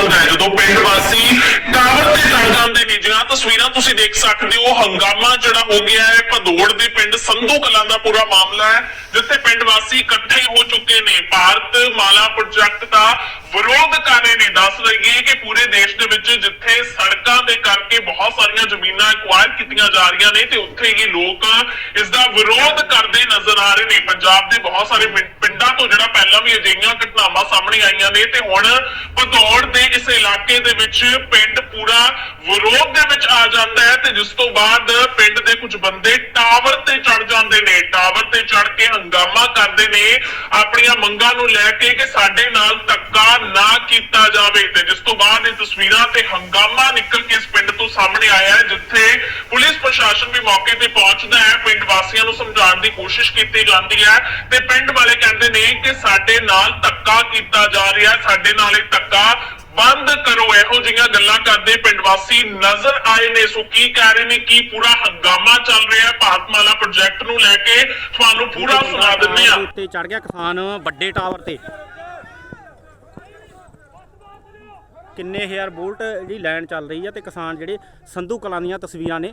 ਜਾਂਦਾ ਹੈ, ਜਦੋਂ ਪਿੰਡ ਵਾਸੀ ਟਾਵਰ ਤੇ ਚੜ ਜਾਂਦੇ ਨੇ ਜਿਹਾਂ ਤਸਵੀਰਾਂ ਤੁਸੀਂ ਦੇਖ ਸਕਦੇ ਹੋ, ਹੰਗਾਮਾ ਜਿਹੜਾ ਹੋ ਗਿਆ ਹੈ, ਭਦੌੜ ਦੇ ਪਿੰਡ ਸੰਧੂ ਕਲਾਂ ਦਾ ਪੂਰਾ ਮਾਮਲਾ ਹੈ, ਜਿੱਥੇ ਪਿੰਡ ਵਾਸੀ ਇਕੱਠੇ ਹੋ ਚੁੱਕੇ ਨੇ। ਭਾਰਤ ਮਾਲਾ ਪ੍ਰੋਜੈਕਟ ਦਾ ਵਿਰੋਧ ਕਰ ਰਹੇ ਨੇ। ਦੱਸ ਰਹੀਏ ਕਿ ਪੂਰੇ ਦੇਸ਼ ਦੇ ਵਿੱਚ ਜਿੱਥੇ ਸੜਕਾਂ ਦੇ ਕਰਕੇ ਬਹੁਤ ਸਾਰੀਆਂ ਜ਼ਮੀਨਾਂ ਐਕਵਾਇਰ ਕੀਤੀਆਂ ਜਾ ਰਹੀਆਂ ਨੇ, ਤੇ ਉੱਥੇ ਹੀ ਲੋਕ ਇਸ ਦਾ ਵਿਰੋਧ ਕਰਦੇ ਨਜ਼ਰ ਆ ਰਹੇ ਨੇ। ਪੰਜਾਬ ਦੇ ਬਹੁਤ ਸਾਰੇ ਪਿੰਡਾਂ ਤੋਂ ਵੀ ਅਜਿਹੀਆਂ ਘਟਨਾਵਾਂ ਸਾਹਮਣੇ ਆਈਆਂ ਨੇ ਤੇ ਹੁਣ ਭਦੌੜ ਦੇ ਇਸ ਇਲਾਕੇ ਦੇ ਵਿੱਚ ਪਿੰਡ ਪੂਰਾ ਵਿਰੋਧ ਦੇ ਵਿੱਚ ਆ ਜਾਂਦਾ ਹੈ ਤੇ ਜਿਸ ਤੋਂ ਬਾਅਦ ਪਿੰਡ ਦੇ ਕੁਝ ਬੰਦੇ ਟਾਵਰ ਤੇ ਚੜ ਜਾਂਦੇ ਨੇ, ਟਾਵਰ ਤੇ ਚੜ ਕੇ ਹੰਗਾਮਾ ਕਰਦੇ ਨੇ, ਆਪਣੀਆਂ ਮੰਗਾਂ ਨੂੰ ਲੈ ਕੇ ਕਿ ਸਾਡੇ ਨਾਲ ਧੱਕਾ ਨਾ ਕੀਤਾ ਜਾਵੇ ਤੇ ਜਿਸ ਤੋਂ ਬਾਅਦ ਇਹ ਤਸਵੀਰਾਂ ਤੇ ਹੰਗਾਮਾ ਨਿਕਲ ਕੇ ਇਸ ਪਿੰਡ ਤੋਂ ਸਾਹਮਣੇ ਆਇਆ ਹੈ, ਜਿੱਥੇ ਪੁਲਿਸ ਪ੍ਰਸ਼ਾਸਨ ਵੀ ਮੌਕੇ ਤੇ ਪਹੁੰਚਦਾ ਹੈ। ਪਿੰਡ ਵਾਸੀਆਂ ਨੂੰ ਸਮਝਾਉਣ ਦੀ ਕੋਸ਼ਿਸ਼ ਕੀਤੀ ਜਾਂਦੀ ਹੈ ਤੇ ਪਿੰਡ ਵਾਲੇ ਕਹਿੰਦੇ ਨੇ ਕਿ ਸਾਡੇ ਨਾਲ ਧੱਕਾ ਕੀਤਾ ਜਾ ਰਿਹਾ ਹੈ। ਸਾਡੇ ਨਾਲ ਇਹ ਧੱਕਾ ਬੰਦ ਕਰੋ। ਇਹੋ ਜਿਹੀਆਂ ਗੱਲਾਂ ਕਰਦੇ ਪਿੰਡ ਵਾਸੀ ਨਜ਼ਰ ਆਏ ਨੇ। ਸੋ ਕੀ ਕਹਿ ਰਹੇ ਨੇ? ਕੀ ਪੂਰਾ ਹੰਗਾਮਾ ਚੱਲ ਰਿਹਾ ਹੈ? ਭਾਰਤਮਾਲਾ ਪ੍ਰੋਜੈਕਟ ਨੂੰ ਲੈ ਕੇ ਤੁਹਾਨੂੰ ਪੂਰਾ ਸੁਣਾ ਦਿੰਦੇ ਆ ਉੱਤੇ ਚੜ ਗਿਆ ਕਿਸਾਨ ਵੱਡੇ ਟਾਵਰ ਤੇ। ਕਿੰਨੇ ਹਜ਼ਾਰ ਵੋਲਟ ਜਿਹੜੀ ਲਾਈਨ ਚੱਲ ਰਹੀ ਹੈ ਤੇ ਕਿਸਾਨ ਜਿਹੜੇ ਸੰਧੂ ਕਲਾਂ ਦੀਆਂ ਤਸਵੀਰਾਂ ਨੇ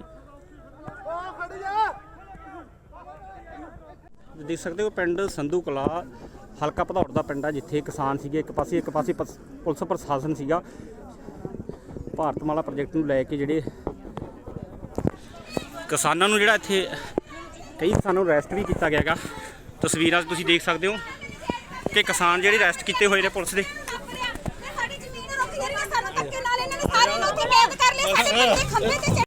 ਦੇਖ ਸਕਦੇ ਹੋ ਪਿੰਡ ਸੰਧੂ ਕਲਾ, ਹਲਕਾ ਭਦੌੜ ਦਾ ਪਿੰਡ ਆ, ਜਿੱਥੇ ਕਿਸਾਨ ਸੀਗੇ, ਇੱਕ ਪਾਸੇ ਇੱਕ ਪਾਸੇ ਪਸ- ਪੁਲਿਸ ਪ੍ਰਸ਼ਾਸਨ ਸੀਗਾ। ਭਾਰਤਮਾਲਾ ਪ੍ਰੋਜੈਕਟ ਨੂੰ ਲੈ ਕੇ ਜਿਹੜੇ ਕਿਸਾਨਾਂ ਨੂੰ ਜਿਹੜਾ ਇੱਥੇ, ਕਈ ਕਿਸਾਨਾਂ ਨੂੰ ਅਰੈਸਟ ਵੀ ਕੀਤਾ ਗਿਆ ਹੈਗਾ ਤਸਵੀਰਾਂ 'ਚ ਤੁਸੀਂ ਦੇਖ ਸਕਦੇ ਹੋ ਕਿ ਕਿਸਾਨ ਜਿਹੜੇ ਅਰੈਸਟ ਕੀਤੇ ਹੋਏ ਨੇ ਪੁਲਿਸ ਦੇ। ਸਾਡੀ ਜ਼ਮੀਨ ਰੁਕ ਜਾ ਸਾਨੂੰ ਧੱਕੇ ਨਾਲ ਇਹਨਾਂ ਨੇ, ਸਾਰੀ ਨੌਥੀ ਬੈਦ ਕਰ ਲਈ ਸਾਡੇ ਖੰਭੇ ਤੇ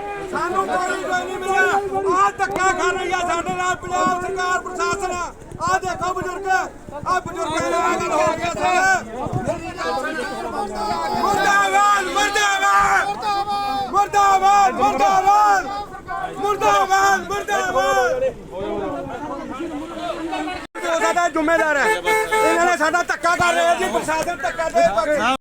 ਸਾਨੂੰ ਕੋਈ ਕੋਈ ਨਹੀਂ ਮਿਲਿਆ ਆ। ਧੱਕਾ ਕਰ ਰਹੀ ਆ ਸਾਡੇ ਨਾਲ ਪੰਜਾਬ ਸਰਕਾਰ, ਪ੍ਰਸ਼ਾਸਨ। ਆ ਦੇਖੋ ਬਜ਼ੁਰਗ ਆ ਬਜ਼ੁਰਗਾਂ ਨਾਲ ਗੱਲ ਹੋ ਗਿਆ ਸਰ। ਮੁਰਦਾਬਾਦ ਮੁਰਦਾਬਾਦ। ਮੁਰਦਾਬਾਦ ਮੁਰਦਾਬਾਦ। ਮੁਰਦਾਬਾਦ ਮੁਰਦਾਬਾਦ। ਸਾਡਾ ਜ਼ਿੰਮੇਦਾਰ ਹੈ। ਇਹਨਾਂ ਨੇ ਸਾਡਾ ਧੱਕਾ ਕਰ ਰਹੇ ਜੀ, ਪ੍ਰਸ਼ਾਸਨ ਧੱਕਾ ਦੇ